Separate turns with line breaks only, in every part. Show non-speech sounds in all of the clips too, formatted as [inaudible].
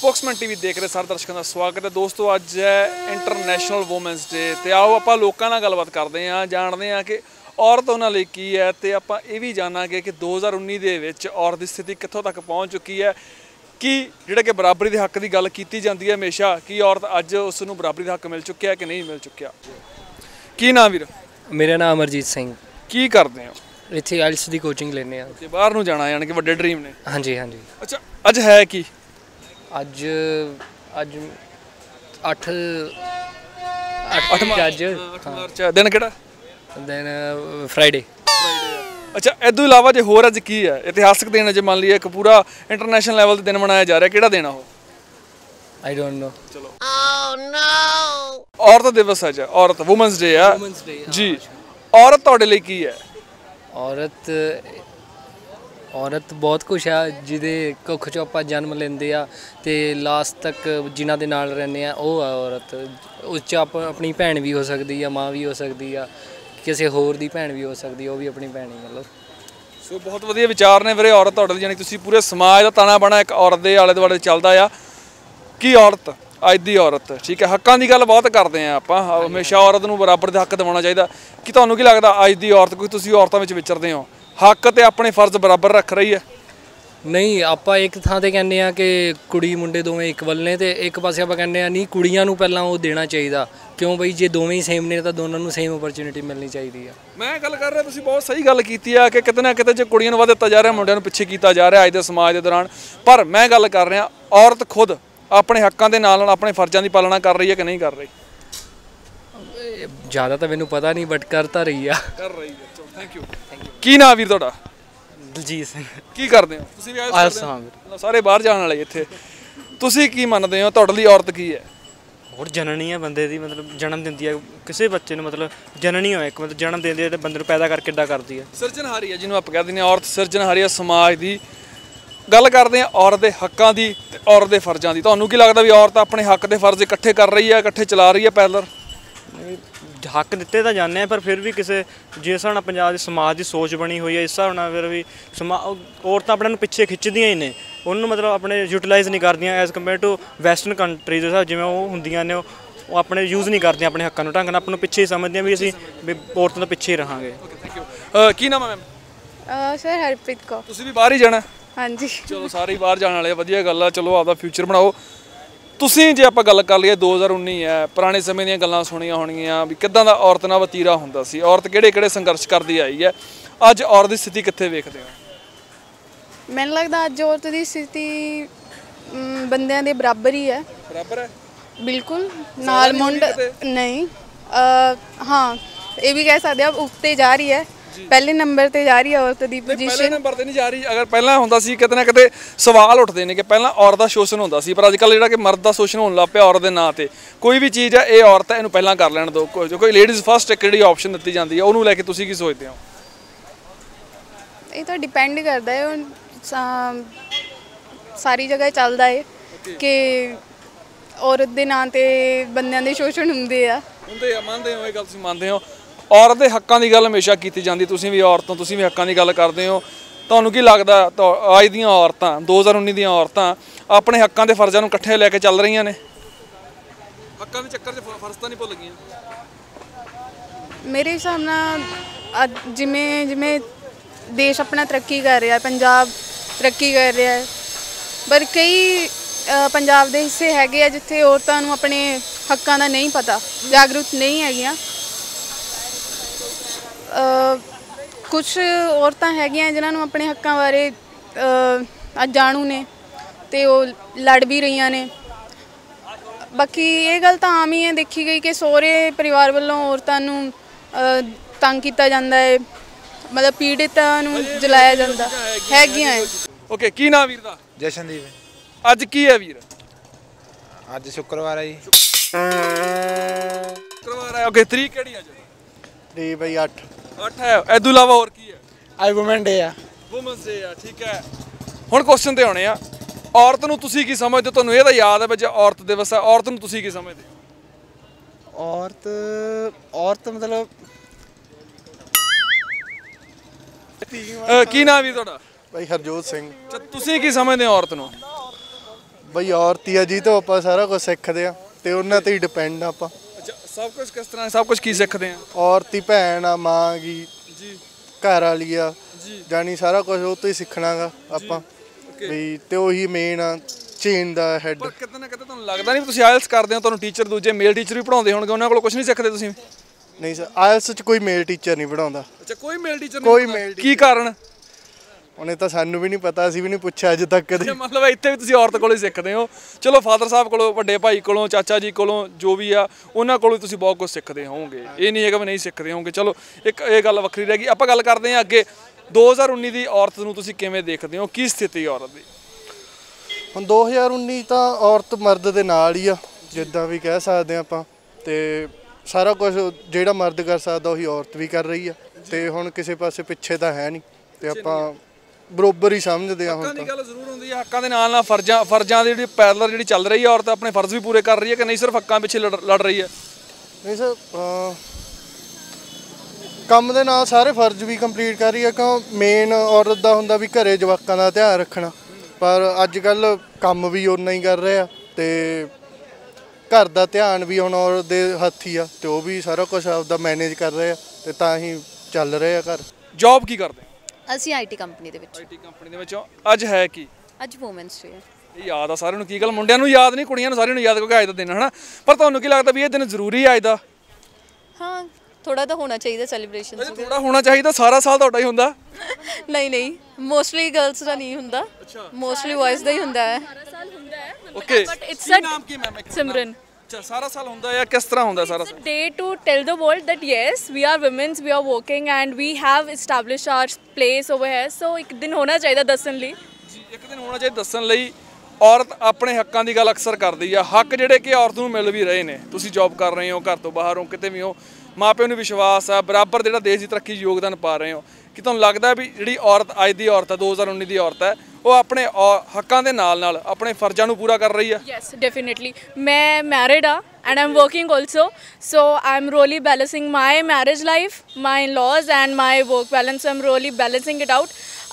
Spokesman TV ਦੇਖ ਰਹੇ ਸਾਰੇ ਦਰਸ਼ਕਾਂ ਦਾ ਸਵਾਗਤ ਹੈ। ਦੋਸਤੋ ਅੱਜ ਹੈ ਇੰਟਰਨੈਸ਼ਨਲ ਔਮਨਸ ਡੇ ਤੇ ਆਓ ਆਪਾਂ ਲੋਕਾਂ ਨਾਲ ਗੱਲਬਾਤ ਕਰਦੇ ਹਾਂ ਜਾਣਦੇ ਹਾਂ ਕਿ ਔਰਤ ਉਹਨਾਂ ਲਈ ਕੀ ਹੈ ਤੇ ਆਪਾਂ ਇਹ ਵੀ ਜਾਣਾਂਗੇ ਕਿ 2019 ਦੇ ਵਿੱਚ ਔਰਤ ਦੀ ਸਥਿਤੀ ਕਿੱਥੋਂ ਤੱਕ ਪਹੁੰਚ ਚੁੱਕੀ ਹੈ ਕਿ ਜਿਹੜਾ ਕਿ ਬਰਾਬਰੀ ਦੇ ਹੱਕ ਦੀ ਗੱਲ ਕੀਤੀ ਜਾਂਦੀ ਹੈ ਹਮੇਸ਼ਾ ਕਿ ਔਰਤ ਅੱਜ ਉਸ ਨੂੰ ਬਰਾਬਰੀ ਦਾ ਹੱਕ ਮਿਲ ਚੁੱਕਿਆ ਕਿ ਨਹੀਂ ਮਿਲ ਚੁੱਕਿਆ? ਕੀ ਨਾਮ ਵੀਰ?
ਮੇਰਾ ਨਾਮ ਅਮਰਜੀਤ ਸਿੰਘ।
ਕੀ ਕਰਦੇ ਹੋ?
ਇੱਥੇ ਆਇਲਸ ਦੀ ਕੋਚਿੰਗ ਲੈਂਦੇ ਆ
ਤੇ ਬਾਹਰ ਨੂੰ ਜਾਣਾ ਯਾਨੀ ਕਿ ਵੱਡੇ ਡ੍ਰੀਮ ਨੇ।
ਹਾਂਜੀ ਹਾਂਜੀ।
ਅੱਛਾ ਅੱਜ ਹੈ ਕੀ?
ਅੱਜ ਅੱਜ 8 8 ਅੱਜ।
8 ਮਾਰਚ ਹੈ। ਦਿਨ ਕਿਹੜਾ?
ਦੈਨ ਫਰਾਈਡੇ
ਅੱਛਾ ਇਦੋਂ ਇਲਾਵਾ ਜੇ ਹੋਰ ਅੱਜ ਕੀ ਹੈ ਇਤਿਹਾਸਕ ਦਿਨ ਹੈ ਜੇ ਮੰਨ ਲਈਏ ਇੱਕ ਪੂਰਾ ਇੰਟਰਨੈਸ਼ਨਲ ਲੈਵਲ ਤੇ ਦਿਨ ਮਨਾਇਆ ਜਾ ਰਿਹਾ ਕਿਹੜਾ ਦਿਨ ਆ ਉਹ?
ਆਈ ਡੋਨਟ ਨੋ
ਔਰਤ ਦਿਵਸ ਹੈ, ਔਰਤ ਔਮਨਸ ਡੇ ਆ।
ਹਾਂ,
ਜੀ। ਔਰਤ ਤੁਹਾਡੇ ਲਈ ਕੀ ਹੈ
ਔਰਤ ਔਰਤ ਬਹੁਤ ਕੁਛ ਆ, ਜਿਹਦੇ ਕੁੱਖ ਚੋਂ ਆਪਾਂ ਜਨਮ ਲੈਂਦੇ ਆ ਤੇ ਲਾਸਟ ਤੱਕ ਜਿਨ੍ਹਾਂ ਦੇ ਨਾਲ ਰਹਿੰਦੇ ਆ, ਉਹ ਆ ਔਰਤ। ਉਸ ਚ ਆਪ, ਆਪਣੀ ਭੈਣ ਵੀ ਹੋ ਸਕਦੀ ਆ, ਮਾਂ ਵੀ ਹੋ ਸਕਦੀ ਆ, ਕਿਸੇ ਹੋਰ ਦੀ ਭੈਣ ਵੀ ਹੋ ਸਕਦੀ ਆ, ਉਹ ਵੀ ਆਪਣੀ ਭੈਣ ਹੀ ਮਤਲਬ।
ਸੋ ਬਹੁਤ ਵਧੀਆ ਵਿਚਾਰ ਨੇ ਵੀਰੇ ਔਰਤ ਤੁਹਾਡੇ ਲਈ ਯਾਨੀ ਤੁਸੀਂ ਪੂਰੇ ਸਮਾਜ ਦਾ ਤਾਣਾ ਬਣਾ ਇੱਕ ਔਰਤ ਦੇ ਆਲੇ ਦੁਆਲੇ ਚੱਲਦਾ ਆ। ਕੀ ਔਰਤ? ਅੱਜ ਦੀ ਔਰਤ, ਠੀਕ ਹੈ, ਹੱਕਾਂ ਦੀ ਗੱਲ ਬਹੁਤ ਕਰਦੇ ਆ ਆਪਾਂ, ਹਮੇਸ਼ਾ ਔਰਤ ਨੂੰ ਬਰਾਬਰ ਦੇ ਹੱਕ ਦਿਵਾਉਣਾ ਚਾਹੀਦਾ। ਕਿ ਤੁਹਾਨੂੰ ਕੀ ਲੱਗਦਾ, ਅੱਜ ਦੀ ਔਰਤ, ਕੋਈ ਤੁਸੀਂ ਔਰਤਾਂ ਵਿੱਚ ਵਿਚਰਦੇ ਹੋ? ਹੱਕ ਤੇ ਆਪਣੇ ਫਰਜ਼ ਬਰਾਬਰ ਰੱਖ ਰਹੀ ਹੈ।
ਨਹੀਂ ਆਪਾਂ ਇੱਕ ਥਾਂ ਤੇ ਕਹਿੰਦੇ ਆ ਕਿ ਕੁੜੀ ਮੁੰਡੇ ਦੋਵੇਂ ਇਕਵਲ ਨੇ ਤੇ ਇੱਕ ਪਾਸੇ ਆਪਾਂ ਕਹਿੰਦੇ ਆ ਨਹੀਂ ਕੁੜੀਆਂ ਨੂੰ ਪਹਿਲਾਂ ਉਹ ਦੇਣਾ ਚਾਹੀਦਾ। ਕਿਉਂ ਬਈ ਜੇ ਦੋਵੇਂ ਹੀ ਸੇਮ ਨੇ ਤਾਂ ਦੋਨਾਂ ਨੂੰ ਸੇਮ ਓਪਰਚੁਨਿਟੀ ਮਿਲਣੀ ਚਾਹੀਦੀ ਆ।
ਮੈਂ ਗੱਲ ਕਰ ਰਿਹਾ ਤੁਸੀਂ ਬਹੁਤ ਸਹੀ ਗੱਲ ਕੀਤੀ ਆ ਕਿ ਕਿਤੇ ਨਾ ਕਿਤੇ ਜੇ ਕੁੜੀਆਂ ਨੂੰ ਵੱਧ ਦਿੱਤਾ ਜਾ ਰਿਹਾ ਮੁੰਡਿਆਂ ਨੂੰ ਪਿੱਛੇ ਕੀਤਾ ਜਾ ਰਿਹਾ ਅੱਜ ਦੇ ਸਮਾਜ ਦੇ ਦੌਰਾਨ। ਪਰ ਮੈਂ ਗੱਲ ਕਰ ਰਿਹਾ ਔਰਤ ਖੁਦ ਆਪਣੇ ਹੱਕਾਂ ਦੇ ਨਾਲ ਨਾਲ ਆਪਣੇ ਫਰਜ਼ਾਂ ਦੀ ਪਾਲਣਾ ਕਰ ਰਹੀ ਹੈ ਕਿ ਨਹੀਂ ਕਰ ਰਹੀ?
ਜ਼ਿਆਦਾ ਤਾਂ ਮੈਨੂੰ ਪਤਾ ਨਹੀਂ ਬਟ ਕਰਤਾ ਰਹੀ ਆ।
ਕਰ ਰਹੀ ਹੈ ਥੈਂਕ ਯੂ ਕੀ ਨਾਮ ਵੀਰ ਤੁਹਾਡਾ?
ਦਲਜੀਤ ਸਿੰਘ।
ਕੀ ਕਰਦੇ ਹੋ? ਤੁਸੀਂ ਵੀ ਆਇਲਸ ਹੋ? ਸਾਰੇ ਬਾਹਰ ਜਾਣ ਵਾਲੇ ਇੱਥੇ। ਤੁਸੀਂ ਕੀ ਮੰਨਦੇ ਹੋ? ਤੁਹਾਡੇ ਲਈ ਔਰਤ ਕੀ ਹੈ?
ਹੋਰ ਜਨਨੀ ਹੈ ਬੰਦੇ ਦੀ ਮਤਲਬ ਜਨਮ ਦਿੰਦੀ ਹੈ ਕਿਸੇ ਬੱਚੇ ਨੂੰ ਮਤਲਬ ਜਨਨੀ ਹੋਏ ਇੱਕ ਮਤਲਬ ਜਨਮ ਦਿੰਦੀ ਹੈ ਤੇ ਬੰਦੇ ਨੂੰ ਪੈਦਾ ਕਰਕੇ ਕਿੱਦਾਂ ਕਰਦੀ ਹੈ
ਸਿਰਜਣਹਾਰੀ ਹੈ ਜਿਹਨੂੰ ਆਪਾਂ ਕਹਿ ਦਿੰਦੇ ਹਾਂ। ਔਰਤ ਸਿਰਜਣਹਾਰੀ ਹੈ ਸਮਾਜ ਦੀ। ਗੱਲ ਕਰਦੇ ਹਾਂ ਔਰਤ ਦੇ ਹੱਕਾਂ ਦੀ ਤੇ ਔਰਤ ਦੇ ਫਰਜ਼ਾਂ ਦੀ। ਤੁਹਾਨੂੰ ਕੀ ਲੱਗਦਾ ਵੀ ਔਰਤ ਆਪਣੇ ਹੱਕ ਦੇ ਫਰਜ਼ ਇਕੱਠੇ ਕਰ ਰਹੀ ਹੈ ਇਕੱਠੇ ਚਲਾ ਰਹੀ ਹੈ ਪੈਦਲ
ਹੱਕ ਦਿੱਤੇ ਤਾਂ ਜਾਂਦੇ ਆ ਪਰ ਫਿਰ ਵੀ ਕਿਸੇ ਜਿਸ ਹਿਸਾਬ ਨਾਲ ਪੰਜਾਬ ਦੇ ਸਮਾਜ ਦੀ ਸੋਚ ਬਣੀ ਹੋਈ ਹੈ ਇਸ ਹਿਸਾਬ ਨਾਲ ਫਿਰ ਵੀ ਔਰਤਾਂ ਆਪਣੇ ਨੂੰ ਪਿੱਛੇ ਖਿੱਚਦੀਆਂ ਹੀ ਨੇ। ਉਹਨੂੰ ਮਤਲਬ ਆਪਣੇ ਯੂਟਿਲਾਈਜ਼ ਨਹੀਂ ਕਰਦੀਆਂ as compare to western countries ਦੇ ਹਿਸਾਬ ਜਿਵੇਂ ਉਹ ਹੁੰਦੀਆਂ ਨੇ ਉਹ ਆਪਣੇ ਯੂਜ਼ ਨਹੀਂ ਕਰਦੀਆਂ ਆਪਣੇ ਹੱਕਾਂ ਨੂੰ। ਢੰਗ ਨਾਲ ਆਪਾਂ ਨੂੰ ਪਿੱਛੇ ਹੀ ਸਮਝਦੀਆਂ ਵੀ ਅਸੀਂ ਵੀ ਔਰਤਾਂ ਤੋਂ ਪਿੱਛੇ ਹੀ ਰਹਾਂਗੇ।
ਥੈਂਕ ਯੂ ਕੀ ਨਾਮ ਹੈ ਮੈਮ
ਸਰ ਹਰਪ੍ਰੀਤ ਕੌਰ।
ਤੁਸੀਂ ਵੀ ਬਾਹਰ ਹੀ ਜਾਣਾ?
ਹਾਂਜੀ।
ਚਲੋ ਸਾਰੇ ਹੀ ਬਾਹਰ ਜਾਣ ਵਾਲੇ ਆ, ਵਧੀਆ ਗੱਲ ਆ। ਚਲੋ ਆਪਦਾ ਫਿਊਚਰ ਬਣਾਓ। ਤੁਸੀਂ ਜੇ ਆਪਾਂ ਗੱਲ ਕਰ ਲਈਏ 2019 ਹੈ ਪੁਰਾਣੇ ਸਮੇਂ ਦੀਆਂ ਗੱਲਾਂ ਸੁਣੀਆਂ ਹੋਣਗੀਆਂ ਵੀ ਕਿੱਦਾਂ ਦਾ ਔਰਤ ਨਾਲ ਵਤੀਰਾ ਹੁੰਦਾ ਸੀ ਔਰਤ ਕਿਹੜੇ ਕਿਹੜੇ ਸੰਘਰਸ਼ ਕਰਦੀ ਆਈ ਹੈ ਅੱਜ ਔਰਤ ਦੀ ਸਥਿਤੀ ਕਿੱਥੇ ਵੇਖਦੇ ਹੋ?
ਮੈਨੂੰ ਲੱਗਦਾ ਅੱਜ ਔਰਤ ਦੀ ਸਥਿਤੀ ਬੰਦਿਆਂ ਦੇ ਬਰਾਬਰ ਹੀ ਹੈ।
ਬਰਾਬਰ ਹੈ?
ਬਿਲਕੁਲ ਨਾਲ ਮੁੰਡ ਨਹੀਂ ਹਾਂ ਇਹ ਵੀ ਕਹਿ ਸਕਦੇ ਆ ਉੱਤੇ ਜਾ ਰਹੀ ਹੈ। ਪਹਿਲੇ ਨੰਬਰ ਤੇ ਜਾ ਰਹੀ ਹੈ ਔਰਤ ਦੀ
ਪਹਿਲੇ
ਪੋਜੀਸ਼ਨ
ਨੰਬਰ ਤੇ ਨਹੀਂ ਜਾ ਰਹੀ। ਅਗਰ ਪਹਿਲਾਂ ਹੁੰਦਾ ਸੀ ਕਿਤੇ ਨਾ ਕਿਤੇ ਸਵਾਲ ਉੱਠਦੇ ਨੇ ਕਿ ਪਹਿਲਾਂ ਔਰਤ ਦਾ ਸ਼ੋਸ਼ਣ ਹੁੰਦਾ ਸੀ ਪਰ ਅੱਜ ਕੱਲ ਜਿਹੜਾ ਕਿ ਮਰਦ ਦਾ ਸ਼ੋਸ਼ਣ ਹੋਣ ਲੱਗ ਪਿਆ ਔਰਤ ਦੇ ਨਾਂ ਤੇ। ਕੋਈ ਵੀ ਚੀਜ਼ ਹੈ ਇਹ ਔਰਤ ਹੈ ਇਹਨੂੰ ਪਹਿਲਾਂ ਕਰ ਲੈਣ ਦਿਓ। ਕੋਈ- ਕੋਈ ਲੇਡੀਜ਼ ਫਸਟ ਇੱਕ ਜਿਹੜੀ ਆਪਸ਼ਨ ਦਿੱਤੀ ਜਾਂਦੀ ਹੈ ਉਹਨੂੰ ਲੈ ਕੇ ਤੁਸੀਂ ਕੀ ਸੋਚਦੇ ਹੋ?
ਇਹ ਤਾਂ ਡਿਪੈਂਡ ਕਰਦਾ ਹੈ ਸਾਰੀ ਜਗ੍ਹਾ ਚੱਲਦਾ ਹੈ ਕਿ ਔਰਤ ਦੇ ਨਾਂ ਤੇ ਬੰਦਿਆਂ ਦੇ ਸ਼ੋਸ਼ਣ ਹੁੰਦੇ ਆ।
ਹੁੰਦੇ ਆ ਮੰਨਦੇ ਹੋ ਇਹ ਗੱਲ ਤੁਸੀਂ ਮੰਨਦੇ ਹੋ। ਔਰਤ ਦੇ ਹੱਕਾਂ ਦੀ ਗੱਲ ਹਮੇਸ਼ਾ ਕੀਤੀ ਜਾਂਦੀ, ਤੁਸੀਂ ਵੀ ਔਰਤ ਹੋ, ਤੁਸੀਂ ਵੀ ਹੱਕਾਂ ਦੀ ਗੱਲ ਕਰਦੇ ਹੋ। ਤੁਹਾਨੂੰ ਕੀ ਲੱਗਦਾ ਅੱਜ ਦੀਆਂ ਔਰਤਾਂ 2019 ਦੀਆਂ ਔਰਤਾਂ ਆਪਣੇ ਹੱਕਾਂ ਦੇ ਫਰਜ਼ਾਂ ਨੂੰ ਇਕੱਠੇ ਲੈ ਕੇ ਚੱਲ ਰਹੀਆਂ ਨੇ? ਹੱਕਾਂ ਦੇ ਚੱਕਰ 'ਚ ਫਰਜ਼ ਤਾਂ ਨਹੀਂ ਭੁੱਲ ਗਈਆਂ?
ਮੇਰੇ ਹਿਸਾਬ ਨਾਲ ਜਿਵੇਂ ਜਿਵੇਂ ਦੇਸ਼ ਆਪਣਾ ਤਰੱਕੀ ਕਰ ਰਿਹਾ, ਪੰਜਾਬ ਤਰੱਕੀ ਕਰ ਰਿਹਾ ਹੈ, ਪਰ ਕਈ ਪੰਜਾਬ ਦੇ ਹਿੱਸੇ ਹੈਗੇ ਆ ਜਿੱਥੇ ਔਰਤਾਂ ਨੂੰ ਆਪਣੇ ਹੱਕਾਂ ਦਾ ਨਹੀਂ ਪਤਾ, ਜਾਗਰੂਕ ਨਹੀਂ ਹੈਗੀਆਂ। ਕੁਝ ਔਰਤਾਂ ਹੈਗੀਆਂ ਜਿਨ੍ਹਾਂ ਨੂੰ ਆਪਣੇ ਹੱਕਾਂ ਬਾਰੇ ਜਾਣੂ ਨੇ ਤੇ ਉਹ ਲੜ ਵੀ ਰਹੀਆਂ ਨੇ। ਬਾਕੀ ਇਹ ਗੱਲ ਤਾਂ ਆਮ ਹੀ ਹੈ ਦੇਖੀ ਗਈ ਕਿ ਸਹੁਰੇ ਪਰਿਵਾਰ ਵੱਲੋਂ ਔਰਤਾਂ ਨੂੰ ਤੰਗ ਕੀਤਾ ਜਾਂਦਾ ਹੈ। ਮਤਲਬ ਪੀੜਿਤਾਂ ਨੂੰ ਜਲਾਇਆ ਜਾਂਦਾ। ਹੈਗੀਆਂ ਹੈ
ਓਕੇ ਕੀ ਨਾਮ ਵੀਰ ਦਾ?
ਜਸ਼ਨਦੀਪ।
ਅੱਜ ਕੀ ਹੈ ਵੀਰ?
ਅੱਜ ਸ਼ੁੱਕਰਵਾਰ ਹੈ ਜੀ।
ਸ਼ੁੱਕਰਵਾਰ ਹੈ ਓਕੇ ਤਰੀਕ ਕਿਹੜੀ ਅੱਜ?
ਡੀ ਬਈ 8
8 ਹੈ। ਇਹ ਤੋਂ ਇਲਾਵਾ ਹੋਰ ਕੀ ਹੈ?
ਅੱਜ ਵੂਮਨ ਡੇ ਆ।
ਵੂਮਨਸ ਡੇ ਆ ਠੀਕ ਹੈ। ਹੁਣ ਕੁਐਸਚਨ ਤੇ ਆਉਣੇ ਆ। ਔਰਤ ਨੂੰ ਤੁਸੀਂ ਕੀ ਸਮਝਦੇ? ਹੋ ਤੁਹਾਨੂੰ ਇਹ ਤਾਂ ਯਾਦ ਹੈ ਵੀ ਜੇ ਔਰਤ ਦਿਵਸ ਹੈ ਔਰਤ ਨੂੰ ਤੁਸੀਂ ਕੀ ਸਮਝਦੇ? ਹੋ
ਔਰਤ ਔਰਤ ਮਤਲਬ
ਕੀ ਨਾਮ ਵੀ ਤੁਹਾਡਾ?
ਭਾਈ ਹਰਜੋਤ ਸਿੰਘ।
ਤੁਸੀਂ ਕੀ ਸਮਝਦੇ ਹੋ ਔਰਤ ਨੂੰ?
ਬਈ ਔਰਤ ਹੀ ਆ ਜੀ ਤੋਂ ਆਪਾਂ ਸਾਰਾ ਕੁਝ ਸਿੱਖਦੇ ਆ ਤੇ ਉਹਨਾਂ ਤੇ ਹੀ ਡਿਪੈਂਡ ਆਪਾਂ।
ਅੱਛਾ ਸਭ ਕੁਝ ਕਿਸ ਤਰ੍ਹਾਂ ਸਭ ਕੁਝ ਕੀ ਸਿੱਖਦੇ ਆ?
ਔਰਤ ਹੀ ਭੈਣ ਆ ਮਾਂ ਗੀ
ਜੀ।
ਘਰ ਵਾਲੀ ਆ।
ਜੀ।
ਜਾਨੀ ਸਾਰਾ ਕੁਝ ਉਹ ਤੋਂ ਹੀ ਸਿੱਖਣਾਗਾ ਆਪਾਂ। ਵੀ ਤੇ ਉਹੀ ਮੇਨ ਆ ਚੇਨ ਦਾ ਹੈਡ
ਪਰ ਕਿਤੇ ਨਾ ਕਿਤੇ ਤੁਹਾਨੂੰ ਲੱਗਦਾ ਨਹੀਂ ਤੁਸੀਂ ਆਇਲਸ ਕਰਦੇ ਹੋ ਤੁਹਾਨੂੰ ਟੀਚਰ ਦੂਜੇ ਮੇਲ ਟੀਚਰ ਵੀ ਪੜਾਉਂਦੇ ਹੋਣਗੇ ਉਹਨਾਂ ਕੋਲ ਕੁਝ ਨਹੀਂ ਸਿੱਖਦੇ ਤੁਸੀਂ?
ਨਹੀਂ ਸਰ ਆਇਲਸ ਚ ਕੋਈ ਮੇਲ ਟੀਚਰ ਨਹੀਂ ਪੜਾਉਂਦਾ
ਅੱਛਾ ਕੋਈ ਮੇਲ ਟੀਚਰ
ਕੋਈ male
ਕੀ ਕਾਰਨ?
ਉਹਨੇ ਤਾਂ ਸਾਨੂੰ ਵੀ ਨਹੀਂ ਪਤਾ ਅਸੀਂ ਵੀ ਨਹੀਂ ਪੁੱਛਿਆ ਅੱਜ ਤੱਕ ਕਦੇ।
ਮਤਲਬ ਇੱਥੇ ਵੀ ਤੁਸੀਂ ਔਰਤ ਕੋਲੋਂ ਹੀ ਸਿੱਖਦੇ ਹੋ। ਚਲੋ ਫਾਦਰ ਸਾਹਿਬ ਕੋਲੋਂ ਵੱਡੇ ਭਾਈ ਕੋਲੋਂ ਚਾਚਾ ਜੀ ਕੋਲੋਂ ਜੋ ਵੀ ਆ ਉਹਨਾਂ ਕੋਲੋਂ ਤੁਸੀਂ ਬਹੁਤ ਕੁਝ ਸਿੱਖਦੇ ਹੋਵੋਗੇ। ਇਹ ਨਹੀਂ ਹੈਗਾ ਵੀ ਨਹੀਂ ਸਿੱਖਦੇ ਹੋਵੋਗੇ। ਚਲੋ ਇੱਕ ਇਹ ਗੱਲ ਵੱਖਰੀ ਰਹਿ ਗਈ। ਆਪਾਂ ਗੱਲ ਕਰਦੇ ਹਾਂ ਅੱਗੇ। 2019 ਦੀ ਔਰਤ ਨੂੰ ਤੁਸੀਂ ਕਿਵੇਂ ਦੇਖਦੇ ਹੋ? ਕੀ ਸਥਿਤੀ ਔਰਤ ਦੀ?
ਹੁਣ 2019 ਤਾਂ ਔਰਤ ਮਰਦ ਦੇ ਨਾਲ ਹੀ ਆ ਜਿੱਦਾਂ ਵੀ ਕਹਿ ਸਕਦੇ ਆ ਆਪਾਂ। ਤੇ ਸਾਰਾ ਕੁਝ ਜਿਹੜਾ ਮਰਦ ਕਰ ਸਕਦਾ ਉਹੀ ਔਰਤ ਵੀ ਕਰ ਰਹੀ ਆ। ਤੇ ਹੁਣ ਕਿਸੇ ਪਾਸੇ ਪਿੱਛੇ ਤਾਂ ਹੈ ਨਹੀਂ। ਤੇ ਆਪਾਂ ਬਰੋਬਰ ਹੀ ਸਮਝਦੇ ਆ
ਹੱਕਾਂ
ਹੁਣ
ਦੀ
ਤਾਂ।
ਗੱਲ ਜ਼ਰੂਰ ਹੁੰਦੀ ਹੈ ਹੱਕਾਂ ਦੇ ਨਾਲ ਨਾਲ ਫਰਜ਼ਾਂ ਫਰਜ਼ਾਂ ਦੀ ਜਿਹੜੀ ਪੈਰਲਰ ਜਿਹੜੀ ਚੱਲ ਰਹੀ ਹੈ ਔਰਤ ਆਪਣੇ ਫਰਜ਼ ਵੀ ਪੂਰੇ ਕਰ ਰਹੀ ਹੈ ਕਿ ਨਹੀਂ ਸਿਰਫ ਹੱਕਾਂ ਪਿੱਛੇ ਲੜ ਲੜ ਰਹੀ ਹੈ
ਨਹੀਂ ਸਰ ਕੰਮ ਦੇ ਨਾਲ ਸਾਰੇ ਫਰਜ਼ ਵੀ ਕੰਪਲੀਟ ਕਰ ਰਹੀ ਹੈ ਕਿਉਂ ਮੇਨ ਔਰਤ ਦਾ ਹੁੰਦਾ ਵੀ ਘਰੇ ਜਵਾਕਾਂ ਦਾ ਧਿਆਨ ਰੱਖਣਾ। ਪਰ ਅੱਜ ਕੱਲ ਕੰਮ ਵੀ ਓਨਾ ਹੀ ਕਰ ਰਹੇ ਆ ਤੇ ਘਰ ਦਾ ਧਿਆਨ ਵੀ ਹੁਣ ਔਰਤ ਦੇ ਹੱਥ ਹੀ ਆ ਤੇ ਉਹ ਵੀ ਸਾਰਾ ਕੁਝ ਆਪਦਾ ਮੈਨੇਜ ਕਰ ਰਹੇ ਆ ਤੇ ਤਾਂ ਹੀ ਚੱਲ ਰਹੇ ਆ ਘਰ।
ਜੌਬ ਕੀ ਕਰਦੇ?
ਅਸੀਂ ਆਈਟੀ ਕੰਪਨੀ ਦੇ ਵਿੱਚ।
ਆਈਟੀ ਕੰਪਨੀ ਦੇ ਵਿੱਚੋਂ। ਅੱਜ ਹੈ ਕੀ?
ਅੱਜ ਵੂਮਨਸ ਡੇ ਹੈ।
ਇਹ ਯਾਦ ਆ ਸਾਰਿਆਂ ਨੂੰ ਕੀ ਗੱਲ? ਮੁੰਡਿਆਂ ਨੂੰ ਯਾਦ ਨਹੀਂ ਕੁੜੀਆਂ ਨੂੰ ਸਾਰਿਆਂ ਨੂੰ ਯਾਦ ਕਿਉਂਕਿ ਅੱਜ ਦਾ ਦਿਨ ਹੈ ਹਨਾ? ਪਰ ਤੁਹਾਨੂੰ ਕੀ ਲੱਗਦਾ ਵੀ ਇਹ ਦਿਨ ਜ਼ਰੂਰੀ ਹੈ ਅੱਜ ਦਾ?
ਹਾਂ ਥੋੜਾ ਤਾਂ ਹੋਣਾ ਚਾਹੀਦਾ ਸੈਲੀਬ੍ਰੇਸ਼ਨ
ਥੋੜਾ ਹੋਣਾ ਚਾਹੀਦਾ ਸਾਰਾ ਸਾਲ ਤੁਹਾਡਾ ਹੀ ਹੁੰਦਾ। [laughs]
ਨਹੀਂ ਨਹੀਂ ਮੋਸਟਲੀ ਗਰਲਸ ਦਾ ਨਹੀਂ ਹੁੰਦਾ। ਮੋਸਟਲੀ ਬॉयਜ਼ ਦਾ ਹੀ ਹੁੰਦਾ ਹੈ।
Okay
But it's
Ki
a-
ਨਾਮ ਕੀ ਮੈਮ
Simran.
ਅੱਛਾ ਸਾਰਾ ਸਾਲ ਹੁੰਦਾ ਹੈ ਕਿਸ ਤਰ੍ਹਾਂ ਹੁੰਦਾ ਸਾਰਾ ਸਾਲ
day to tell the world that yes, we are women's, we are working, and we have established our place over here. So ਇੱਕ ਦਿਨ ਹੋਣਾ ਚਾਹੀਦਾ ਦੱਸਣ ਲਈ।
ਜੀ ਇੱਕ ਦਿਨ ਹੋਣਾ ਚਾਹੀਦਾ ਦੱਸਣ ਲਈ। ਔਰਤ ਆਪਣੇ ਹੱਕਾਂ ਦੀ ਗੱਲ ਅਕਸਰ ਕਰਦੀ ਆ। ਹੱਕ ਜਿਹੜੇ ਕਿ ਔਰਤ ਨੂੰ ਮਿਲ ਵੀ ਰਹੇ ਨੇ। ਤੁਸੀਂ ਜੌਬ ਕਰ ਰਹੇ ਹੋ ਘਰ ਤੋਂ ਬਾਹਰ ਹੋ ਕਿਤੇ ਵੀ ਹੋ। ਮਾਪਿਆਂ ਨੂੰ ਵਿਸ਼ਵਾਸ ਆ ਬਰਾਬਰ ਜਿਹੜਾ ਦੇਸ਼ ਦੀ ਤਰੱਕੀ ਯੋਗਦਾਨ ਪਾ ਰਹੇ ਹੋ। ਕਿ ਤੁਹਾਨੂੰ ਲੱਗਦਾ ਵੀ ਜਿਹੜੀ ਔਰਤ ਅੱਜ ਦੀ ਔਰਤ ਹੈ 2019 ਦੀ ਔਰਤ ਹੈ ਉਹ ਆਪਣੇ ਹੱਕਾਂ ਦੇ ਨਾਲ ਨਾਲ ਆਪਣੇ ਫਰਜ਼ਾਂ ਨੂੰ ਪੂਰਾ ਕਰ ਰਹੀ ਹੈ
ਯੈਸ ਡੈਫੀਨਿਟਲੀ ਮੈਂ ਮੈਰਿਡ ਆ and I'm working also so I'm really balancing my marriage life my laws and my work balance I'm really balancing it out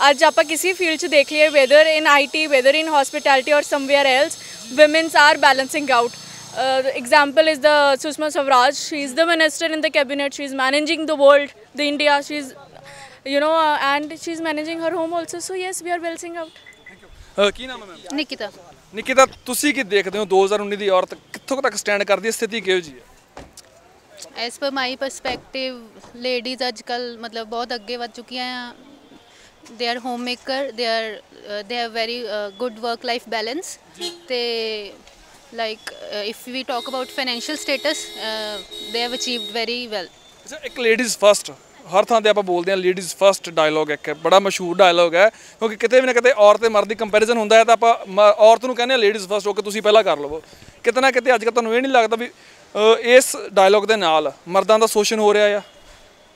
ਅੱਜ ਆਪਾਂ ਕਿਸੇ ਫੀਲਡ 'ਚ ਦੇਖ ਲਈਏ whether in IT whether in hospitality or somewhere else women's are balancing out. Uh, the example is the Susma Swaraj. She is the minister in the cabinet. She is managing the world, the India. She is you know uh, and she is managing her home also. So yes we are balancing out.
ਅ, ਕੀ ਨਾਮ ਹੈ ma'am
Nikita.
Nikita ਤੁਸੀਂ ਕੀ ਦੇਖਦੇ ਹੋ? 2019 ਦੀ ਔਰਤ ਕਿੱਥੋਂ ਤੱਕ ਸਟੈਂਡ ਕਰਦੀ ਹੈ? ਸਥਿਤੀ ਕਿਹੋ ਜੀ ਹੈ?
ਐਸ ਪਰ ਮਾਈ ਪਰਸਪੈਕਟਿਵ ਲੇਡੀਜ਼ ਅੱਜ ਕੱਲ ਮਤਲਬ ਬਹੁਤ ਅੱਗੇ ਵੱਧ ਚੁੱਕੀਆਂ ਆ। They are home maker they are they have very good work life balance ਤੇ like if we talk about financial status they have achieved very well
ਅੱਛਾ ਇੱਕ ਲੇਡੀਜ਼ ਫਸਟ ਹਰ ਥਾਂ ਤੇ ਆਪਾਂ ਬੋਲਦੇ ਹਾਂ ਲੇਡੀਜ਼ ਫਸਟ ਡਾਇਲੋਗ ਇੱਕ ਬੜਾ ਮਸ਼ਹੂਰ ਡਾਇਲੋਗ ਹੈ ਕਿਉਂਕਿ ਕਿਤੇ ਵੀ ਨਾ ਕਿਤੇ ਔਰਤ ਤੇ ਮਰਦ ਦੀ ਕੰਪੈਰੀਜ਼ਨ ਹੁੰਦਾ ਹੈ ਤਾਂ ਆਪਾਂ ਔਰਤ ਨੂੰ ਕਹਿੰਦੇ ਆ ਲੇਡੀਜ਼ ਫਸਟ ਹੋ ਕੇ ਤੁਸੀਂ ਪਹਿਲਾਂ ਕਰ ਲਵੋ। ਕਿਤੇ ਨਾ ਕਿਤੇ ਅੱਜ ਕੱਲ੍ਹ ਤੁਹਾਨੂੰ ਇਹ ਨਹੀਂ ਲੱਗਦਾ ਵੀ ਇਸ ਡਾਇਲੋਗ ਦੇ ਨਾਲ ਮਰਦਾਂ ਦਾ ਸ਼ੋਸ਼ਣ ਹੋ ਰਿਹਾ ਆ?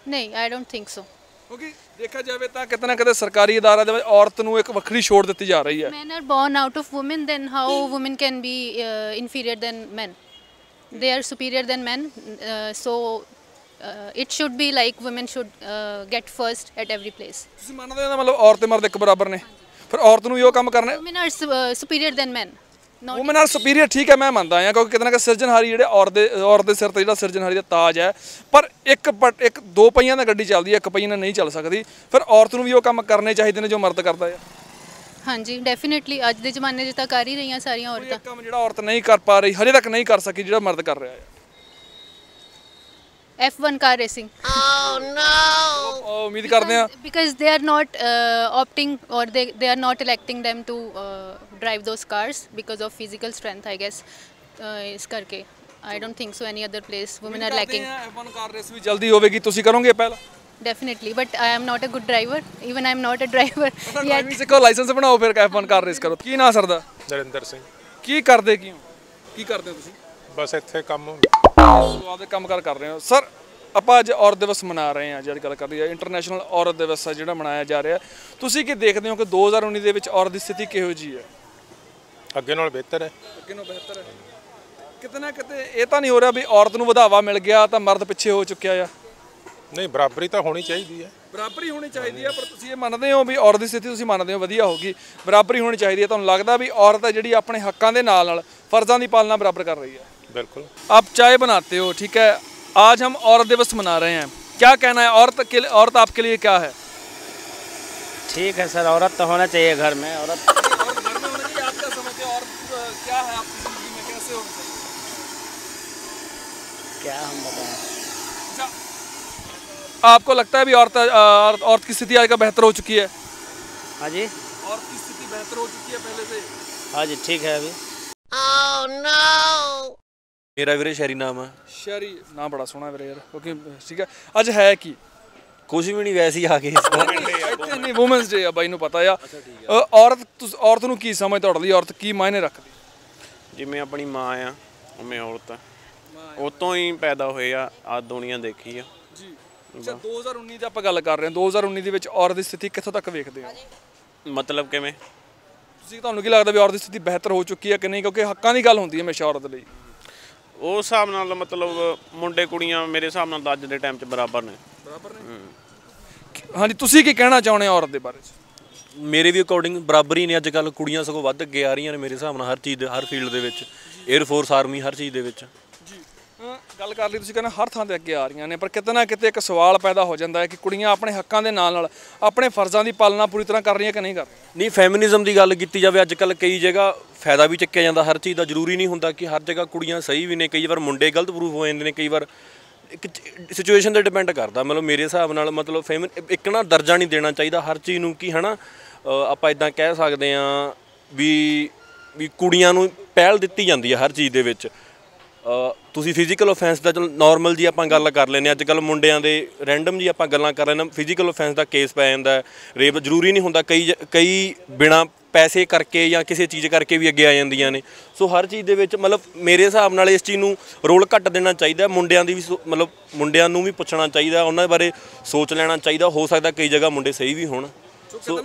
ਨਹੀਂ ਆਈ ਡੋਨਟ ਥਿੰਕ ਸੋ
ਕਿਉਂਕਿ ਦੇਖਿਆ ਜਾਵੇ ਤਾਂ ਕਿਤੇ ਨਾ ਕਿਤੇ ਸਰਕਾਰੀ ਅਦਾਰਿਆਂ ਦੇ ਵਿੱਚ ਔਰਤ ਨੂੰ ਇੱਕ ਵੱਖਰੀ ਛੋਟ ਦਿੱਤੀ ਜਾ ਰਹੀ ਹੈ।
Men are born out of women then how women can be uh, inferior than men? They are superior than men uh, so it should be like women should uh, get first at every place.
ਤੁਸੀਂ ਮੰਨਦੇ ਹੋ ਮਤਲਬ ਔਰਤ ਤੇ ਮਰਦ ਇੱਕ ਬਰਾਬਰ ਨੇ? ਫਿਰ ਔਰਤ ਨੂੰ ਵੀ ਉਹ ਕੰਮ ਕਰਨੇ
women are su- uh, superior than men. Not
women are superior ਠੀਕ ਹੈ ਮੈਂ ਮੰਨਦਾ ਹਾਂ ਕਿਉਂਕਿ ਕਿਤੇ ਨਾ ਕਿਤੇ ਸਿਰਜਣਹਾਰੀ ਜਿਹੜੇ ਔਰਤ ਦੇ ਔਰਤ ਦੇ ਸਿਰ ਤੇ ਜਿਹੜਾ ਸਿਰਜਣਹਾਰੀ ਦਾ ਤਾਜ ਹੈ ਪਰ ਇੱਕ ਇੱਕ ਦੋ ਪਹੀਆਂ ਨਾਲ ਗੱਡੀ ਚੱਲਦੀ ਹੈ ਇੱਕ ਪਹੀਆਂ ਨਾਲ ਨਹੀਂ ਚੱਲ ਸਕਦੀ। ਫਿਰ ਔਰਤ ਨੂੰ ਵੀ ਉਹ ਕੰਮ ਕਰਨੇ ਚਾਹੀਦੇ ਨੇ ਜੋ ਮਰਦ ਕਰਦਾ ਹੈ।
ਹਾਂਜੀ ਡੈਫੀਨਿਟਲੀ ਅੱਜ ਦੇ ਜ਼ਮਾਨੇ 'ਚ ਤਾਂ ਕਰ ਹੀ ਰਹੀਆਂ ਸਾਰੀਆਂ ਔਰਤਾਂ।
ਕੰਮ ਜਿਹੜਾ ਔਰਤ ਨਹੀਂ ਕਰ ਪਾ ਰਹੀ ਹਜੇ ਤੱਕ ਨਹੀਂ ਕਰ ਸਕੀ ਜਿਹੜਾ ਮਰਦ ਕਰ ਰਿਹਾ ਹੈ।
F1 car racing
ਉਹ ਉਮੀਦ ਕਰਦੇ ਹਾਂ
because they are not uh, opting or they they are not electing them to uh, drive those cars because of physical strength I guess uh, ਇਸ ਕਰਕੇ I don't think so any other place women are lacking
F1 car race ਵੀ ਜਲਦੀ ਹੋਵੇਗੀ ਤੁਸੀਂ ਕਰੋਗੇ ਪਹਿਲਾਂ
definitely but I am not a good driver even I am not a driver yet
driving ਸਿੱਖੋ licence ਬਣਾਓ ਫਿਰ F1 ਕਾਰ ਰੇਸ ਕਰੋ ਕੀ ਨਾਂ ਸਰ ਦਾ
ਨਰਿੰਦਰ ਸਿੰਘ
ਕੀ ਕਰਦੇ ਕੀ ਹੋ ਕੀ ਕਰਦੇ ਹੋ ਤੁਸੀਂ
ਬਸ ਇੱਥੇ ਕੰਮ
ਸੋ ਆਪਦੇ ਕੰਮਕਾਰ ਕਰ ਰਹੇ ਹੋ। ਸਰ ਆਪਾਂ ਅੱਜ ਔਰਤ ਦਿਵਸ ਮਨਾ ਰਹੇ ਹਾਂ ਜਿਹੜੀ ਗੱਲ ਕਰ ਰਹੀ ਹੈ। ਇੰਟਰਨੈਸ਼ਨਲ ਔਰਤ ਦਿਵਸ ਹੈ ਜਿਹੜਾ ਮਨਾਇਆ ਜਾ ਰਿਹਾ। ਤੁਸੀਂ ਕੀ ਦੇਖਦੇ ਹੋ ਕਿ 2019 ਦੇ ਵਿੱਚ ਔਰਤ ਦੀ ਸਥਿਤੀ ਕਿਹੋ ਜੀ ਹੈ?
ਅੱਗੇ ਨਾਲ ਬਿਹਤਰ ਹੈ।
ਅੱਗੇ ਨਾਲੋਂ ਬਿਹਤਰ ਹੈ। ਕਿਤੇ ਨਾ ਕਿਤੇ ਇਹ ਤਾਂ ਨਹੀਂ ਹੋ ਰਿਹਾ ਵੀ ਔਰਤ ਨੂੰ ਵਧਾਵਾ ਮਿਲ ਗਿਆ ਤਾਂ ਮਰਦ ਪਿੱਛੇ ਹੋ ਚੁੱਕਿਆ ਆ।
ਨਹੀਂ ਬਰਾਬਰੀ ਤਾਂ ਹੋਣੀ ਚਾਹੀਦੀ ਹੈ।
ਬਰਾਬਰੀ ਹੋਣੀ ਚਾਹੀਦੀ ਹੈ ਪਰ ਤੁਸੀਂ ਇਹ ਮੰਨਦੇ ਹੋ ਵੀ ਔਰਤ ਦੀ ਸਥਿਤੀ ਤੁਸੀਂ ਮੰਨਦੇ ਹੋ ਵਧੀਆ ਹੋਗੀ ਬਰਾਬਰੀ ਹੋਣੀ ਚਾਹੀਦੀ ਹੈ। ਤੁਹਾਨੂੰ ਲੱਗਦਾ ਵੀ ਔਰਤ ਹੈ ਜਿਹੜੀ ਆਪਣੇ ਹੱਕਾਂ ਦੇ ਨਾਲ ਨਾਲ ਫਰਜ਼ਾਂ ਦੀ ਪਾਲਣਾ ਬਰਾਬਰ ਕਰ ਰਹੀ ਹੈ?
बिल्कुल।
आप चाय बनाते हो ठीक है? आज हम औरत दिवस मना रहे हैं। क्या कहना है? औरत के लिए औरत आपके लिए क्या है?
ठीक है सर औरत तो होना चाहिए घर में औरत
औरत घर में होना चाहिए आप क्या समझते हो औरत अ, क्या है आपकी ज़िंदगी में? कैसे होनी चाहिए?
क्या हम बताएँ?
आपको लगता है अभी औरत औरत औरत की स्थिति आज का बेहतर हो चुकी है?
हाँ जी।
औरत की स्थिति बेहतर हो चुकी है पहले से?
हाँ जी ठीक है अभी।
ਮੇਰਾ ਵੀਰੇ ਸ਼ੈਰੀ ਨਾਮ ਆ।
ਸ਼ਹਿਰੀ ਨਾ ਬੜਾ ਸੋਹਣਾ ਵੀਰੇ ਯਾਰ ਕਿਉਂਕਿ ਠੀਕ ਹੈ ਅੱਜ ਹੈ ਕੀ?
ਕੁਝ ਵੀ ਨਹੀਂ ਵੈਸੇ ਹੀ ਆ ਗਏ
ਇੱਥੇ ਨਹੀਂ ਔਮਨਸ ਡੇ ਆ ਬਾਈ ਨੂੰ ਪਤਾ ਆ। ਅ, ਔਰਤ ਤੁਸੀਂ ਔਰਤ ਨੂੰ ਕੀ ਸਮਝ ਤੁਹਾਡੇ ਲਈ? ਔਰਤ ਕੀ ਮਾਇਨੇ ਰੱਖਦੀ?
ਜਿਵੇਂ ਆਪਣੀ ਮਾਂ ਆ ਉਵੇਂ ਔਰਤ ਆ। ਉਹ ਤੋਂ ਹੀ ਪੈਦਾ ਹੋਏ ਆ ਆ ਦੁਨੀਆ ਦੇਖੀ ਆ।
ਜੀ। ਅੱਛਾ 2019 ਦੀ ਆਪਾਂ ਗੱਲ ਕਰ ਰਹੇ ਹਾਂ। 2019 ਦੇ ਵਿੱਚ ਔਰਤ ਦੀ ਸਥਿਤੀ ਕਿੱਥੋਂ ਤੱਕ ਵੇਖਦੇ ਹੋ?
ਮਤਲਬ ਕਿਵੇਂ?
ਤੁਸੀਂ ਤੁਹਾਨੂੰ ਕੀ ਲੱਗਦਾ ਵੀ ਔਰਤ ਦੀ ਸਥਿਤੀ ਬਿਹਤਰ ਹੋ ਚੁੱਕੀ ਹੈ ਕਿ ਨਹੀਂ? ਕਿਉਂਕਿ ਹੱਕਾਂ ਦੀ ਗੱਲ ਹੁੰਦੀ ਹੈ ਹਮੇਸ਼ਾ ਔਰਤ ਲਈ।
ਉਸ ਹਿਸਾਬ ਨਾਲ ਮਤਲਬ ਮੁੰਡੇ ਕੁੜੀਆਂ ਮੇਰੇ ਹਿਸਾਬ ਨਾਲ ਤਾਂ ਅੱਜ ਦੇ ਟਾਈਮ 'ਚ ਬਰਾਬਰ ਨੇ।
ਬਰਾਬਰ ਨੇ? ਹਾਂਜੀ ਤੁਸੀਂ ਕੀ ਕਹਿਣਾ ਚਾਹੁੰਦੇ ਹੋ ਔਰਤ ਦੇ ਬਾਰੇ 'ਚ?
ਮੇਰੇ ਵੀ ਅਕੋਰਡਿੰਗ ਬਰਾਬਰ ਹੀ ਨੇ ਅੱਜ ਕੱਲ ਕੁੜੀਆਂ ਸਗੋਂ ਵੱਧ ਅੱਗੇ ਆ ਰਹੀਆਂ ਨੇ ਮੇਰੇ ਹਿਸਾਬ ਨਾਲ ਹਰ ਚੀਜ਼ ਦੇ ਹਰ ਫੀਲਡ ਦੇ ਵਿੱਚ। 에ਅਰ ਫੋਰਸ ਆਰਮੀ ਹਰ ਚੀਜ਼ ਦੇ ਵਿੱਚ।
ਗੱਲ ਕਰ ਲਈ ਤੁਸੀਂ ਕਹਿੰਦੇ ਹਰ ਥਾਂ ਤੇ ਅੱਗੇ ਆ ਰਹੀਆਂ ਨੇ ਪਰ ਕਿਤੇ ਨਾ ਕਿਤੇ ਇੱਕ ਸਵਾਲ ਪੈਦਾ ਹੋ ਜਾਂਦਾ ਹੈ ਕਿ ਕੁੜੀਆਂ ਆਪਣੇ ਹੱਕਾਂ ਦੇ ਨਾਲ ਨਾਲ ਆਪਣੇ ਫਰਜ਼ਾਂ ਦੀ ਪਾਲਣਾ ਪੂਰੀ ਤਰ੍ਹਾਂ ਕਰ ਰਹੀਆਂ ਕਿ ਨਹੀਂ ਕਰ ਰਹੀਆਂ?
ਨਹੀਂ ਫੈਮਿਨਿਜ਼ਮ ਦੀ ਗੱਲ ਕੀਤੀ ਜਾਵੇ ਅੱਜ ਕੱਲ ਕਈ ਜਗ੍ਹਾ ਫਾਇਦਾ ਵੀ ਚੱਕਿਆ ਜਾਂਦਾ ਹਰ ਚੀਜ਼ ਦਾ ਜ਼ਰੂਰੀ ਨਹੀਂ ਹੁੰਦਾ ਕਿ ਹਰ ਜਗ੍ਹਾ ਕੁੜੀਆਂ ਸਹੀ ਵੀ ਨੇ ਕਈ ਵਾਰ ਮੁੰਡੇ ਗਲਤ ਪ੍ਰੂਫ ਹੋ ਜਾਂਦੇ ਨੇ ਕਈ ਵਾਰ ਇੱਕ ਸਿਚੁਏਸ਼ਨ ਤੇ ਡਿਪੈਂਡ ਕਰਦਾ ਮਤਲਬ ਮੇਰੇ ਹਿਸਾਬ ਨਾਲ ਮਤਲਬ ਫੈਮਿਨ ਇੱਕ ਨਾ ਦਰਜਾ ਨਹੀਂ ਦੇਣਾ ਚਾਹੀਦਾ ਹਰ ਚੀਜ਼ ਨੂੰ ਕਿ ਹਨਾ ਅ, ਆਪਾਂ ਇਦਾਂ ਕਹਿ ਸਕਦੇ ਆ ਵੀ ਵੀ ਕੁੜੀਆਂ ਨੂੰ ਪਹਿਲ ਦਿੱਤੀ ਜਾਂਦੀ ਹੈ ਹਰ ਚੀਜ਼ ਦੇ ਵਿੱਚ। ਤੁਸੀਂ ਫਿਜ਼ੀਕਲ ਆਫੈਂਸ ਦਾ ਚਲ ਨਾਰਮਲ ਜੀ ਆਪਾਂ ਗੱਲ ਕਰ ਹਾਂ। ਅੱਜ ਕੱਲ ਮੁੰਡਿਆਂ ਦੇ ਰੈਂਡਮ ਜੀ ਆਪਾਂ ਗੱਲਾਂ ਕਰ ਹਾਂ। ਫਿਜ਼ੀਕਲ ਆਫੈਂਸ ਦਾ ਕੇਸ ਪੈ ਜਾਂਦਾ ਰੇਪ ਜ਼ਰੂਰੀ ਨਹੀਂ ਹੁੰਦਾ। ਕਈ ਕਈ ਬਿਨਾ ਪੈਸੇ ਕਰਕੇ ਜਾਂ ਕਿਸੇ ਚੀਜ਼ ਕਰਕੇ ਵੀ ਅੱਗੇ ਆ ਜਾਂਦੀਆਂ ਨੇ। ਸੋ ਹਰ ਚੀਜ਼ ਦੇ ਵਿੱਚ ਮਤਲਬ ਮੇਰੇ ਹਿਸਾਬ ਨਾਲ ਇਸ ਚੀਜ਼ ਨੂੰ ਰੋਲ ਘੱਟ ਦੇਣਾ ਚਾਹੀਦਾ। ਮੁੰਡਿਆਂ ਦੀ ਵੀ ਮਤਲਬ ਮੁੰਡਿਆਂ ਨੂੰ ਵੀ ਪੁੱਛਣਾ ਚਾਹੀਦਾ। ਉਹਨਾਂ ਬਾਰੇ ਸੋਚ ਲੈਣਾ ਚਾਹੀਦਾ। ਹੋ ਸਕਦਾ ਕਈ ਜਗ੍ਹਾ ਮੁੰਡੇ ਸਹੀ ਵੀ ਹੋਣ। ਸੋ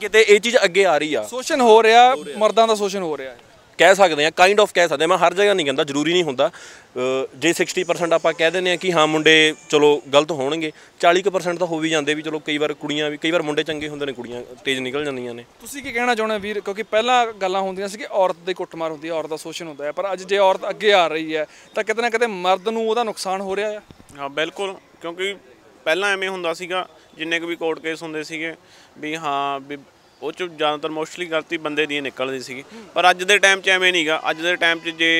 ਕਿਤੇ ਇਹ ਚੀਜ਼ ਅੱਗੇ ਆ ਰਹੀ ਆ।
ਸ਼ੋਸ਼ਣ ਹੋ ਰਿਹਾ। ਮਰਦਾਂ ਦਾ ਸ਼ੋਸ਼ਣ ਹੋ ਰਿਹਾ ਹੈ।
ਕਹਿ ਸਕਦੇ ਆ ਕਾਈਂਡ ਆਫ ਕਹਿ ਸਕਦੇ ਹਾਂ। ਮੈਂ ਹਰ ਜਗ੍ਹਾ ਨਹੀਂ ਕਹਿੰਦਾ ਜ਼ਰੂਰੀ ਨਹੀਂ ਹੁੰਦਾ। ਜੇ 60% ਆਪਾਂ ਕਹਿ ਦਿੰਦੇ ਆ ਕਿ ਹਾਂ ਮੁੰਡੇ ਚਲੋ ਗਲਤ ਹੋਣਗੇ 40% ਤਾਂ ਹੋ ਵੀ ਜਾਂਦੇ ਵੀ ਚਲੋ ਕਈ ਵਾਰ ਕੁੜੀਆਂ ਵੀ ਕਈ ਵਾਰ ਮੁੰਡੇ ਚੰਗੇ ਹੁੰਦੇ ਨੇ ਕੁੜੀਆਂ ਤੇਜ਼ ਨਿਕਲ ਜਾਂਦੀਆਂ ਨੇ।
ਤੁਸੀਂ ਕੀ ਕਹਿਣਾ ਚਾਹੁੰਦੇ ਹੋ ਵੀਰ? ਕਿਉਂਕਿ ਪਹਿਲਾਂ ਗੱਲਾਂ ਹੁੰਦੀਆਂ ਸੀ ਕਿ ਔਰਤ ਦੀ ਕੁੱਟਮਾਰ ਹੁੰਦੀ ਹੈ ਔਰਤ ਦਾ ਸ਼ੋਸ਼ਣ ਹੁੰਦਾ ਹੈ ਪਰ ਅੱਜ ਜੇ ਔਰਤ ਅੱਗੇ ਆ ਰਹੀ ਹੈ ਤਾਂ ਕਿਤੇ ਨਾ ਕਿਤੇ ਮਰਦ ਨੂੰ ਉਹਦਾ ਨੁਕਸਾਨ ਹੋ ਰਿਹਾ ਹੈ?
ਹਾਂ ਬਿਲਕੁਲ। ਕਿਉਂਕਿ ਪਹਿਲਾਂ ਐਵੇਂ ਹੁੰਦਾ ਸੀਗਾ ਜਿੰਨੇ ਕੁ ਵੀ ਕੋਰਟ ਕੇਸ ਹੁੰਦੇ ਸੀਗੇ ਵੀ ਹਾਂ ਵੀ ਉਹ ਚ ਜ਼ਿਆਦਾਤਰ ਮੋਸਟਲੀ ਗਲਤੀ ਬੰਦੇ ਦੀ ਨਿਕਲਦੀ ਸੀਗੀ। ਪਰ ਅੱਜ ਦੇ ਟਾਈਮ 'ਚ ਐਵੇਂ ਨਹੀਂਗਾ ਅੱਜ ਦੇ ਟਾਈਮ 'ਚ ਜੇ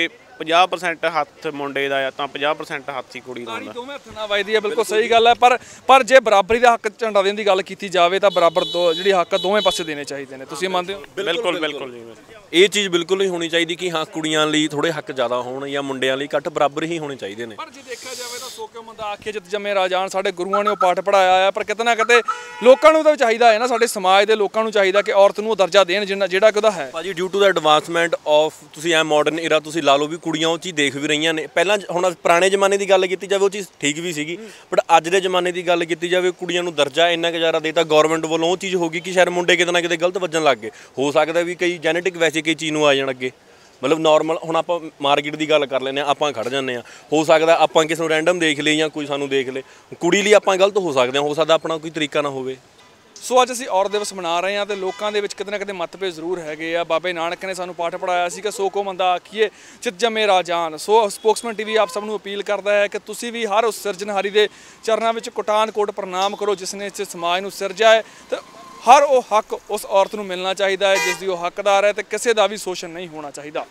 50% ਹੱਥ ਮੁੰਡੇ ਦਾ ਆ ਤਾਂ 50% ਹੱਥ ਹੀ ਕੁੜੀ ਦਾ ਹੁੰਦਾ।
ਦੋਵੇਂ ਹੱਥ ਨਾਲ ਵੱਜਦੀ ਹੈ ਬਿਲਕੁਲ ਸਹੀ ਗੱਲ ਹੈ ਪਰ ਪਰ ਜੇ ਬਰਾਬਰੀ ਦਾ ਹੱਕ ਝੰਡਾ ਦੇਣ ਦੀ ਗੱਲ ਕੀਤੀ ਜਾਵੇ ਤਾਂ ਬਰਾਬਰ ਦੋ ਜਿਹੜੀ ਹੱਕ ਦੋਵੇਂ ਪਾਸੇ ਦੇਣੇ ਚਾਹੀਦੇ ਨੇ। ਤੁਸੀਂ ਮੰਨਦੇ ਹੋ?
ਬਿਲਕੁਲ ਬਿਲਕੁਲ ਜੀ
ਇਹ ਚੀਜ਼ ਬਿਲਕੁਲ ਨਹੀਂ ਹੋਣੀ ਚਾਹੀਦੀ ਕਿ ਹਾਂ ਕੁੜੀਆਂ ਲਈ ਥੋੜੇ ਹੱਕ ਜ਼ਿਆਦਾ ਹੋਣ ਜਾਂ ਮੁੰਡਿਆਂ ਲਈ ਘੱਟ ਬਰਾਬਰ ਹੀ ਹੋਣੇ ਚਾਹੀਦੇ ਨੇ।
ਪਰ ਜੇ ਦੇਖਿਆ ਜਾਵੇ ਤਾਂ ਸੋਕੇ ਮੰਦਾ ਆਖੇ ਜਿਤ ਜੰਮੇ ਰਾਜਾਨ ਸਾਡੇ ਗੁਰੂਆਂ ਨੇ ਉਹ ਪਾਠ ਪੜਾਇਆ ਆ ਪਰ ਕਿਤੇ ਨਾ ਕਿਤੇ ਲੋਕਾਂ ਨੂੰ ਤਾਂ ਚਾਹੀਦਾ ਹੈ ਨਾ ਸਾਡੇ ਸਮਾਜ ਦੇ ਲੋਕਾਂ ਨੂੰ ਚਾਹੀਦਾ ਕਿ ਔਰਤ ਨੂੰ ਉਹ ਦਰਜਾ ਦੇਣ ਜਿੰਨਾ ਜਿਹੜਾ ਕਿ ਉਹਦਾ ਹੈ।
ਭਾਜੀ due to the advancement of ਤੁਸੀਂ ਐ ਮਾਡਰਨ ਏਰਾ ਤੁਸੀਂ ਲਾ ਲਓ ਵੀ ਕੁੜੀਆਂ ਉਹ ਚੀਜ਼ ਦੇਖ ਵੀ ਰਹੀਆਂ ਨੇ। ਪਹਿਲਾਂ ਹੁਣ ਪੁਰਾਣੇ ਜ਼ਮਾਨੇ ਦੀ ਗੱਲ ਕੀਤੀ ਜਾਵੇ ਉਹ ਚੀਜ਼ ਠੀਕ ਵੀ ਸੀਗੀ ਬਟ ਅੱਜ ਦੇ ਜ਼ਮਾਨੇ ਦੀ ਗੱਲ ਕੀਤੀ ਜਾਵੇ ਕੁੜੀਆਂ ਨੂੰ ਦਰਜਾ ਇੰਨਾ ਕੁ ਜ਼ਿਆਦਾ ਦੇਤਾ ਗਵਰਨਮੈਂਟ ਵੱਲੋਂ ਉਹ ਚੀਜ਼ ਹੋ ਗਈ ਕਿ ਸ਼ਾਇਦ ਮੁੰਡੇ ਕਿਤੇ ਨਾ ਕਿਤੇ ਗਲਤ ਵੱਜਣ ਲੱਗ ਗਏ। ਹੋ ਸਕਦਾ ਵੀ ਕਈ ਜੈਨੇਟਿਕ ਵੈਸੇ ਕਈ ਚੀਜ਼ ਨੂੰ ਆ ਜਾਣ ਅੱਗੇ। ਮਤਲਬ ਨਾਰਮਲ ਹੁਣ ਆਪਾਂ ਮਾਰਕੀਟ ਦੀ ਗੱਲ ਕਰ ਲੈਂਦੇ ਆ ਆਪਾਂ ਖੜ ਜਾਂਦੇ ਆ ਹੋ ਸਕਦਾ ਆਪਾਂ ਕਿਸੇ ਨੂੰ ਰੈਂਡਮ ਦੇਖ ਲਈ ਜਾਂ ਕੋਈ ਸਾਨੂੰ ਦੇਖ ਲੇ। ਕੁੜੀ ਲਈ ਆਪਾਂ ਗਲਤ ਹੋ ਸਕਦੇ ਆ ਹੋ ਸਕਦਾ ਆਪਣਾ ਕੋਈ ਤਰੀਕਾ ਨਾ ਹੋਵੇ।
ਸੋ ਅੱਜ ਅਸੀਂ ਔਰਤ ਦਿਵਸ ਮਨਾ ਰਹੇ ਹਾਂ ਤੇ ਲੋਕਾਂ ਦੇ ਵਿੱਚ ਕਿਤੇ ਨਾ ਕਿਤੇ ਮਤਭੇਦ ਜ਼ਰੂਰ ਹੈਗੇ ਆ। ਬਾਬੇ ਨਾਨਕ ਨੇ ਸਾਨੂੰ ਪਾਠ ਪੜਾਇਆ ਸੀ ਕਿ ਸੋ ਕੋ ਮੰਦਾ ਆਖੀਏ, ਚਿਤ ਜਮੇ ਰਾਜਾਨ ਸੋ ਸਪੋਕਸਮੈਨ ਟੀਵੀ ਆਪ ਸਭ ਨੂੰ ਅਪੀਲ ਕਰਦਾ ਹੈ ਕਿ ਤੁਸੀਂ ਵੀ ਹਰ ਉਸ ਸਿਰਜਣਹਾਰੀ ਦੇ ਚਰਨਾਂ ਵਿੱਚ ਕੋਟਾਨ ਕੋਟ ਪ੍ਰਣਾਮ ਕਰੋ, ਜਿਸ ਨੇ ਇਸ ਸਮਾਜ ਨੂੰ ਸਿਰਜਿਆ ਹੈ ਤੇ ਹਰ ਉਹ ਹੱਕ ਉਸ ਔਰਤ ਨੂੰ ਮਿਲਣਾ ਚਾਹੀਦਾ ਹੈ, ਜਿਸ ਦੀ ਉਹ ਹੱਕਦਾਰ ਹੈ ਤੇ ਕਿਸੇ ਦਾ ਵੀ ਸ਼ੋਸ਼ਣ ਨਹੀਂ ਹੋਣਾ ਚਾਹੀਦਾ।